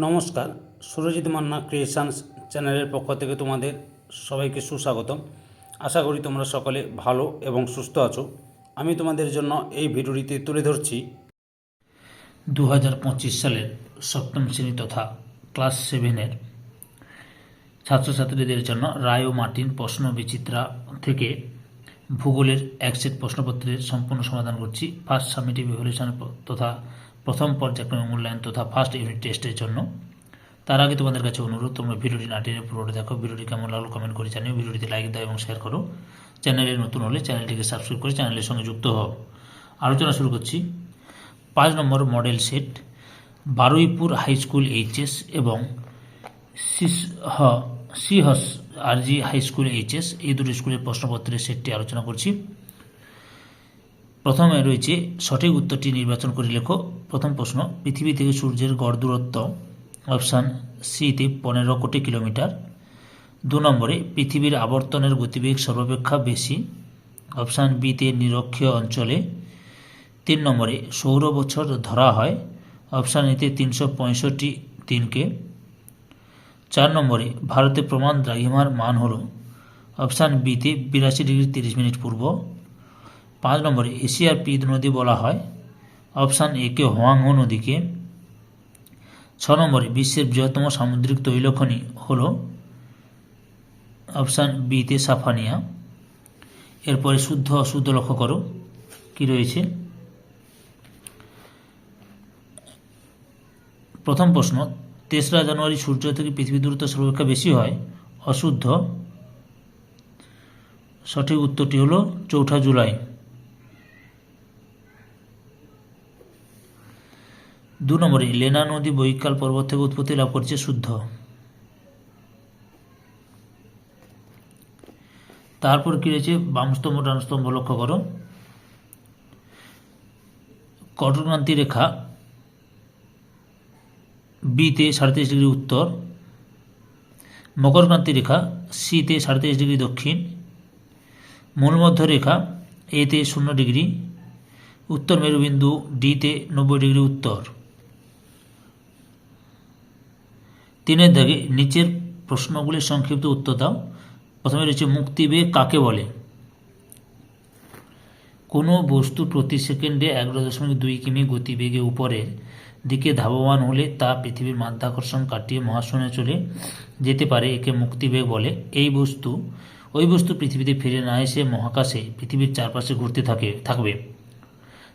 নমস্কার, সুরজিৎ মান্না ক্রিয়েশনস চ্যানেলের পক্ষ থেকে তোমাদের সবাইকে সুস্বাগতম। আশা করি তোমরা সকলে ভালো এবং সুস্থ আছো। আমি তোমাদের জন্য এই ভিডিওটিতে তুলে ধরছি দু হাজার পঁচিশ সালের সপ্তম শ্রেণি তথা ক্লাস সেভেনের ছাত্রছাত্রীদের জন্য রায় ও মার্টিন প্রশ্ন বিচিত্রা থেকে ভূগোলের এক সেট প্রশ্নপত্রের সম্পূর্ণ সমাধান করছি। ফার্স্ট সামিটিভ ইভলিউশন তথা প্রথম পর্যায়ক্রমিক মূল্যায়ন তথা ফার্স্ট ইউনিট টেস্টের জন্য। তার আগে তোমাদের কাছে অনুরোধ, তোমরা ভিডিওটি না টেনে পুরোটা দেখো। ভিডিওটি কেমন লাগল কমেন্ট করে জানিও। ভিডিওটিতে লাইক দাও এবং শেয়ার করো। চ্যানেলে নতুন হলে চ্যানেলটিকে সাবস্ক্রাইব করে চ্যানেলের সঙ্গে যুক্ত হও। আলোচনা শুরু করছি। পাঁচ নম্বর model set Baruipur high school HS এবং সিসহ সিহস আরজি হাই স্কুল এইচএস এই দুটো স্কুলের প্রশ্নপত্রের সেটটি আলোচনা করছি। প্রথমে রয়েছে সঠিক উত্তরটি নির্বাচন করে লেখো। প্রথম প্রশ্ন, পৃথিবী থেকে সূর্যের গড় দূরত্ব, অপশান সিতে পনেরো কোটি কিলোমিটার। দু নম্বরে, পৃথিবীর আবর্তনের গতিবেগ সর্বাপেক্ষা বেশি। অপশান বিতে নিরক্ষীয় অঞ্চলে। তিন নম্বরে, সৌর বছর ধরা হয়, অপশান এতে তিনশো পঁয়ষট্টি দিনকে। চার নম্বরে, ভারতে প্রমাণ দ্রাঘিমার মান হল। অপশান বিতে বিরাশি ডিগ্রি তিরিশ মিনিট পূর্ব। পাঁচ নম্বরে এশিয়ার পিদ নদী বলা হয়। অপশান একে হোয়াংহো নদীকে। ছ নম্বরে বিশ্বের বৃহত্তম সামুদ্রিক তৈলখনি হল অপশান বিতে সাফানিয়া। এরপরে শুদ্ধ অশুদ্ধ লক্ষ্য করো, কি রয়েছে? প্রথম প্রশ্ন, তেসরা জানুয়ারি সূর্য থেকে পৃথিবী দূরত্ব সর্বাপেক্ষা বেশি হয়, অশুদ্ধ। সঠিক উত্তরটি হলো চৌঠা জুলাই। দু নম্বরে, লেনা নদী বৈকাল পর্বত থেকে উৎপত্তি লাভ করছে শুদ্ধ। তারপর কি রয়েছে? বামস্তম্ভ, ডানস্তম্ভ লক্ষ্য করো। কটক্রান্তি রেখা, বিতে সাড়ে ডিগ্রি উত্তর। মকরক্রান্তি রেখা, সিতে সাড়ে ডিগ্রি দক্ষিণ। মূলমধ্য রেখা, এতে শূন্য ডিগ্রি। উত্তর মেরুবিন্দু, ডিতে নব্বই ডিগ্রি উত্তর। তিনের দাগে নিচের প্রশ্নগুলির সংক্ষিপ্ত উত্তর দাও। প্রথমে রয়েছে মুক্তিবেগ কাকে বলে? কোনো বস্তু প্রতি সেকেন্ডে এগারো দশমিক দুই কিমি গতিবেগে উপরের দিকে ধাবমান হলে তা পৃথিবীর মাধ্যাকর্ষণ কাটিয়ে মহাশূন্যে চলে যেতে পারে, একে মুক্তিবেগ বলে। এই বস্তু, ওই বস্তু পৃথিবীতে ফিরে না এসে মহাকাশে পৃথিবীর চারপাশে ঘুরতে থাকে, থাকবে।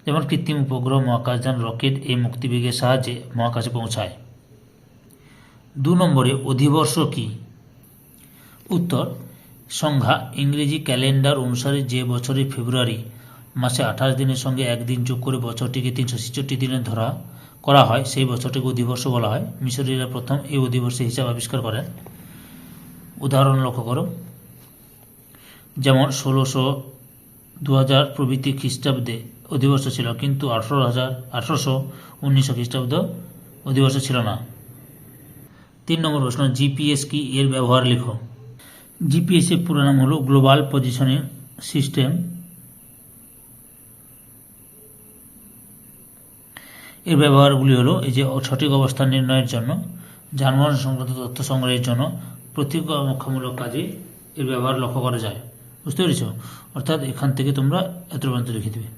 যেমন কৃত্রিম উপগ্রহ, মহাকাশযান, রকেট এই মুক্তিবেগের সাহায্যে মহাকাশে পৌঁছায়। দু নম্বরে অধিবর্ষ কি? উত্তর, সংখ্যা ইংরেজি ক্যালেন্ডার অনুসারে যে বছরের ফেব্রুয়ারি মাসে আঠাশ দিনের সঙ্গে একদিন যোগ করে বছরটিকে তিনশো ছেষট্টি দিনে ধরা করা হয়, সেই বছরটিকে অধিবর্ষ বলা হয়। মিশরীরা প্রথম এই অধিবর্ষের হিসাব আবিষ্কার করেন। উদাহরণ লক্ষ্য করো। যেমন ষোলোশো দু হাজার প্রভৃতি খ্রিস্টাব্দে অধিবর্ষ ছিল, কিন্তু আঠারো হাজার আঠেরোশো উনিশশো খ্রিস্টাব্দ অধিবর্ষ ছিল না। তিন নম্বর প্রশ্ন জিপিএস কি এর ব্যবহার লেখো? জিপিএস এর পুরো নাম হলো গ্লোবাল পজিশনিং সিস্টেম এর ব্যবহারগুলি হলো এই যে সঠিক অবস্থান নির্ণয়ের জন্য, যানবাহন সংক্রান্ত তথ্য সংগ্রহের জন্য প্রতিরক্ষামূলক কাজে এর ব্যবহার লক্ষ্য করা যায়। বুঝতে পেরেছ? অর্থাৎ এখান থেকে তোমরা এত পর্যন্ত লিখে দেবে।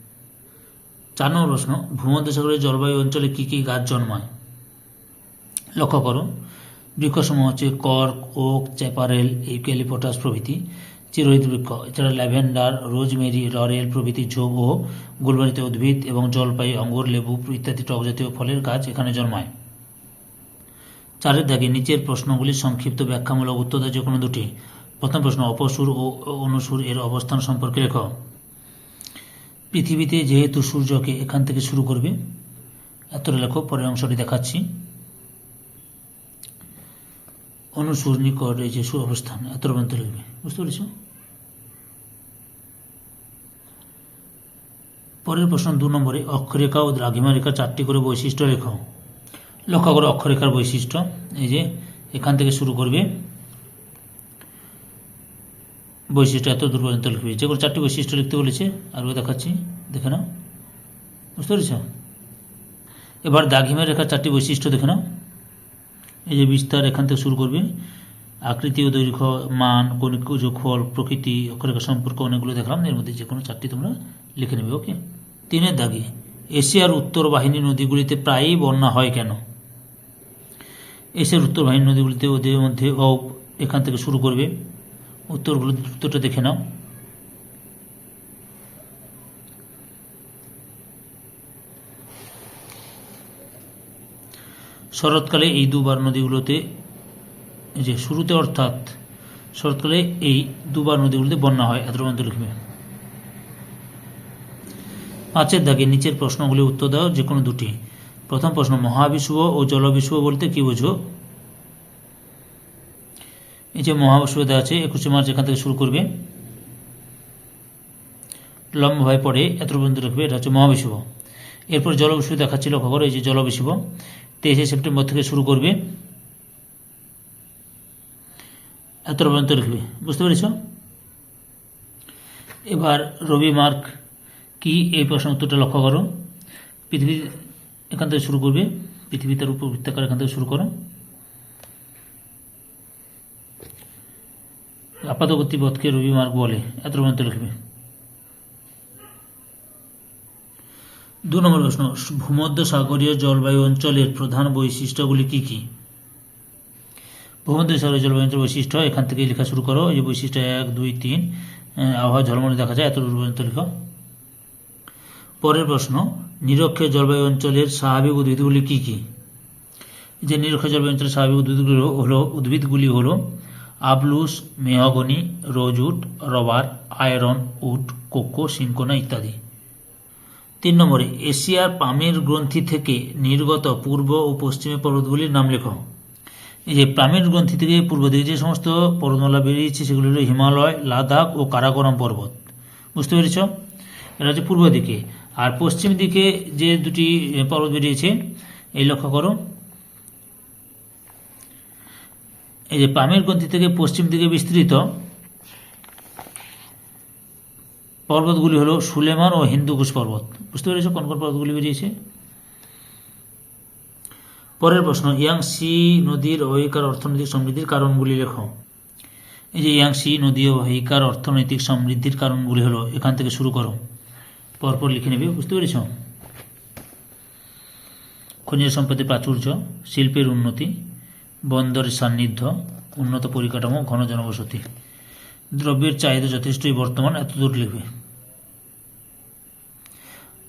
চার নম্বর প্রশ্ন, ভূমধ্যসাগরের জলবায়ু অঞ্চলে কী কী গাছ জন্মায়? লক্ষ্য করো বৃক্ষসমূহ হচ্ছে কর্ক ওক চ্যাপারেল ইউক্যালিপটাস প্রভৃতি চিরহিত বৃক্ষ। এছাড়া ল্যাভেন্ডার, রোজমেরি, লরেল প্রভৃতি ঝোপ ও গুলবারিত উদ্ভিদ এবং জলপাই, অঙ্গুর, লেবু ইত্যাদি টক জাতীয় ফলের গাছ এখানে জন্মায়। চারের দাগে নিচের প্রশ্নগুলির সংক্ষিপ্ত ব্যাখ্যামূলক উত্তর দেয় যে কোনো দুটি। প্রথম প্রশ্ন, অপসুর ও অনুসুর এর অবস্থান সম্পর্কে লেখ। পৃথিবীতে যেহেতু সূর্যকে এখান থেকে শুরু করবে, এতটা লেখো, পরের অংশটি দেখাচ্ছি। অনুসুর নিকট এই যে অবস্থান এত পর্যন্ত লিখবে বুঝতে পেরেছ? পরের প্রশ্ন দু নম্বরে, অক্ষরেখা ও দ্রাঘিমা রেখা চারটি করে বৈশিষ্ট্য লেখো লক্ষ্য করো অক্ষরেখার বৈশিষ্ট্য। এই যে, এখান থেকে শুরু করবে। বৈশিষ্ট্য এত দূর পর্যন্ত লিখবে। যে কোনো চারটি বৈশিষ্ট্য লিখতে বলেছে, আর দেখাচ্ছি, দেখে নাও। বুঝতে পেরেছ? এবার দাঘিমা রেখার চারটি বৈশিষ্ট্য দেখে নাও। এই যে বিস্তার এখান থেকে শুরু করবে, আকৃতি ও দৈর্ঘ্য, মান, কণিক যোগফল, প্রকৃতি, অক্ষরেখা সম্পর্ক অনেকগুলো দেখলাম, এর মধ্যে যে কোনো চারটি তোমরা লিখে নেবে, ওকে? তিনের দাগে, এশিয়ার উত্তর বাহিনী নদীগুলিতে প্রায়ই বন্যা হয় কেন? এশিয়ার উত্তর বাহিনী নদীগুলিতে ওদের মধ্যে ও এখান থেকে শুরু করবে। উত্তরগুলো উত্তরটা দেখে নাও। শরৎকালে এই দুবার নদীগুলোতে যে শুরুতে অর্থাৎ শরৎকালে এই দুবার নদীগুলোতে বন্যা হয় এত লিখবে পাঁচের দাগে নিচের প্রশ্নগুলি উত্তর দাও, যে কোনো দুটি। প্রথম প্রশ্ন মহাবিশ্ব ও জলবিশ্ব বলতে কি বোঝো? এই যে মহাবিশ্ব দেওয়া আছে, একুশে মার্চ এখান থেকে শুরু করবে। লম্বভাবে পড়ে এত পর্যন্ত লিখবে এটা হচ্ছে মহাবিশ্ব এরপর জলবিশ্ব দেখাচ্ছিল খবর এই যে জলবিশ্ব তেইশে সেপ্টেম্বর থেকে শুরু করবে। এত পর্যন্ত লিখবে। বুঝতে পেরেছ? এবার রবি মার্ক কি এই প্রশ্ন উত্তরটা লক্ষ্য করো। পৃথিবী এখান থেকে শুরু করবে। পৃথিবী তার উপর বৃত্তাকার এখান থেকে শুরু করো। আপাত পথকে রবি মার্ক বলে। এত পর্যন্ত লিখবে। দু নম্বর প্রশ্ন ভূমধ্য সাগরীয় জলবায়ু অঞ্চলের প্রধান বৈশিষ্ট্যগুলি কি কি? ভূমধ্য সাগরীয় জলবায়ু অঞ্চলের বৈশিষ্ট্য, এখান থেকে লেখা শুরু করো। এই বৈশিষ্ট্য এক, দুই, তিন আবহাওয়া ঝলমলে দেখা যায় এত পর্যন্ত লেখো। পরের প্রশ্ন, নিরক্ষীয় জলবায়ু অঞ্চলের স্বাভাবিক উদ্ভিদগুলি কি কি? যে নিরক্ষীয় জলবায়ু অঞ্চলের স্বাভাবিক উদ্ভিদগুলি হলো উদ্ভিদগুলি হলো আবলুস, mahogany rosewood rubber, ironwood cocoa cinchona ইত্যাদি। তিন নম্বরে, এশিয়ার পামের গ্রন্থি থেকে নির্গত পূর্ব ও পশ্চিমে পর্বতগুলির নাম লেখো। এই যে পামের গ্রন্থি থেকে পূর্ব দিকে যে সমস্ত পর্বতমালা বেরিয়েছে, সেগুলি হলো হিমালয়, লাদাখ ও কারাকোরাম পর্বত। বুঝতে পেরেছ? এটা হচ্ছে পূর্ব দিকে। আর পশ্চিম দিকে যে দুটি পর্বত বেরিয়েছে, এই লক্ষ্য করো। এই যে পামের গ্রন্থি থেকে পশ্চিম দিকে বিস্তৃত পর্বতগুলি হলো সুলেমান ও হিন্দুকুশ পর্বত। বুঝতে পেরেছ কোন কোন পর্বতগুলি বেরিয়েছে? পরের প্রশ্ন, ইয়াংসি নদীর অহিকার অর্থনৈতিক সমৃদ্ধির কারণগুলি লেখো। এই যে ইয়াংসি নদী ও অহিকার অর্থনৈতিক সমৃদ্ধির কারণগুলি হলো, এখান থেকে শুরু করো। পরপর লিখে নেবে, বুঝতে পেরেছ? খনিজ সম্পদের প্রাচুর্য, শিল্পের উন্নতি বন্দরের সান্নিধ্য, উন্নত পরিকাঠামো, ঘন জনবসতি। দ্রব্যের চাহিদা যথেষ্টই বর্তমান এত দূর লিখবে।